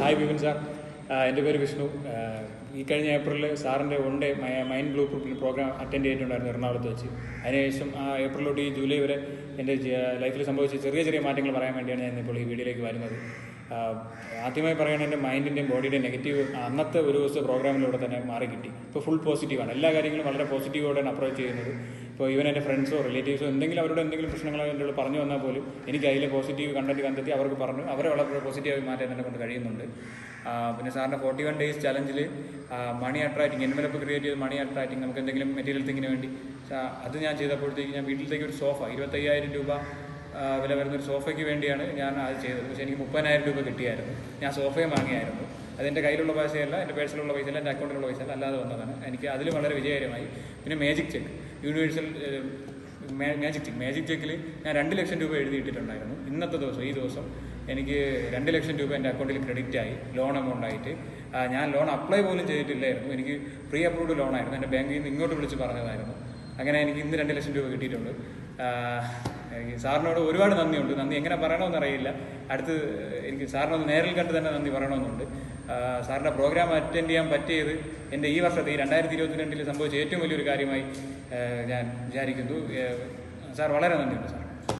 Hi Bipin sir. എന്റെ പേര് വിഷ്ണു. ഈ കഴിഞ്ഞ ഏപ്രിലിൽ സാറിന്റെ one day mind blue programme attend ചെയ്തിട്ടുണ്ടായിരുന്നു എറണാകുളത്ത് വെച്ച്. അതിനുശേഷം ആ ഏപ്രിൽ തൊട്ട് ഈ ജൂലൈ വരെ എന്റെ ലൈഫിൽ സംഭവിച്ച ചെറിയ ചെറിയ മാറ്റങ്ങൾ പറയാൻ വേണ്ടിയാണ് ഞാൻ ഇപ്പോൾ ഈ വീഡിയോയിലേക്ക് വരുന്നത്. ആദ്യമായി പറയണ എന്റെ മൈൻഡിന്റെയും ബോഡിയുടെയും നെഗറ്റീവ് അന്നത്തെ ഒരു ദിവസത്തെ പ്രോഗ്രാമിലൂടെ തന്നെ മാറി കിട്ടി. ഇപ്പോൾ ഫുൾ പോസിറ്റീവാണ്. എല്ലാ കാര്യങ്ങളും വളരെ പോസിറ്റീവോടെയാണ് അപ്രോച്ച് ചെയ്യുന്നത്. ഇപ്പോൾ ഈവൻ എന്റെ ഫ്രണ്ട്സോ റിലേറ്റീവ്സോ എന്തെങ്കിലും അവരോട് എന്തെങ്കിലും പ്രശ്നങ്ങൾ എന്റെ അടുത്ത് പറഞ്ഞു വന്നാൽ പോലും എനിക്ക് അതിലെ പോസിറ്റീവ് കണ്ടന്റ് കണ്ടെത്തി അവർക്ക് പറഞ്ഞു. അവരെ വളരെ പോസിറ്റീവായി മാറ്റാൻ എന്നെ കൊണ്ട് കഴിയുന്നുണ്ട്. പിന്നെ സാറിന്റെ ഫോർട്ടി വൺ ഡേയ്സ് ചലഞ്ചിൽ മണി അട്രാക്റ്റിംഗ് എൻവലപ്പ് ക്രിയേറ്റ് ചെയ്ത് മണി അട്രാക്റ്റിംഗ് നമുക്ക് എന്തെങ്കിലും മെറ്റീരിയൽ തിങ്ങിന് വേണ്ടി. അത് ഞാൻ ചെയ്തപ്പോഴത്തേക്ക് ഞാൻ വീട്ടിലത്തേക്ക് ഒരു സോഫ ഇരുപത്തയ്യായിരം രൂപ വില വരുന്ന ഒരു സോഫയ്ക്ക് വേണ്ടിയാണ് ഞാൻ അത് ചെയ്തത്. പക്ഷേ എനിക്ക് മുപ്പതിനായിരം രൂപ കിട്ടിയായിരുന്നു. ഞാൻ സോഫയും വാങ്ങിയായിരുന്നു. അതെന്റെ കയ്യിലുള്ള പൈസയല്ല എന്റെ പേഴ്സണലുള്ള പൈസയല്ല എന്റെ അക്കൗണ്ടിലുള്ള പൈസയല്ല അല്ലാതെ വന്നതാണ്. എനിക്ക് അതിൽ വളരെ വിജയകരമായി. പിന്നെ magic check universal magic check magic ചെക്കിൽ ഞാൻ രണ്ട് ലക്ഷം രൂപ എഴുതിയിട്ടിട്ടുണ്ടായിരുന്നു. ഇന്നത്തെ ദിവസം ഈ ദിവസം എനിക്ക് രണ്ട് ലക്ഷം രൂപ എന്റെ അക്കൗണ്ടിൽ ക്രെഡിറ്റ് ആയി ലോൺ എമൗണ്ട് ആയിട്ട്. ഞാൻ ലോൺ അപ്ലൈ പോലും ചെയ്തിട്ടില്ലായിരുന്നു. എനിക്ക് പ്രീ അപ്രൂവ്ഡ് ലോണായിരുന്നു എന്റെ ബാങ്കിൽ നിന്ന് ഇങ്ങോട്ട് വിളിച്ച് പറഞ്ഞതായിരുന്നു. അങ്ങനെ എനിക്ക് ഇന്ന് രണ്ട് ലക്ഷം രൂപ കിട്ടിയിട്ടുണ്ട്. സാറിനോട് ഒരുപാട് നന്ദിയുണ്ട്. നന്ദി എങ്ങനെ പറയണമെന്ന് അറിയില്ല. അടുത്ത് എനിക്ക് സാറിനൊന്ന് നേരിൽ കണ്ട് തന്നെ നന്ദി പറയണമെന്നുണ്ട്. സാറിന്റെ പ്രോഗ്രാം അറ്റൻഡ് ചെയ്യാൻ പറ്റിയത് എന്റെ ഈ വർഷത്തെ ഈ രണ്ടായിരത്തി ഇരുപത്തിരണ്ടിൽ സംഭവിച്ച ഏറ്റവും വലിയൊരു കാര്യമായി ഞാൻ വിചാരിക്കുന്നു. സാർ വളരെ നന്ദിയുണ്ട് സാർ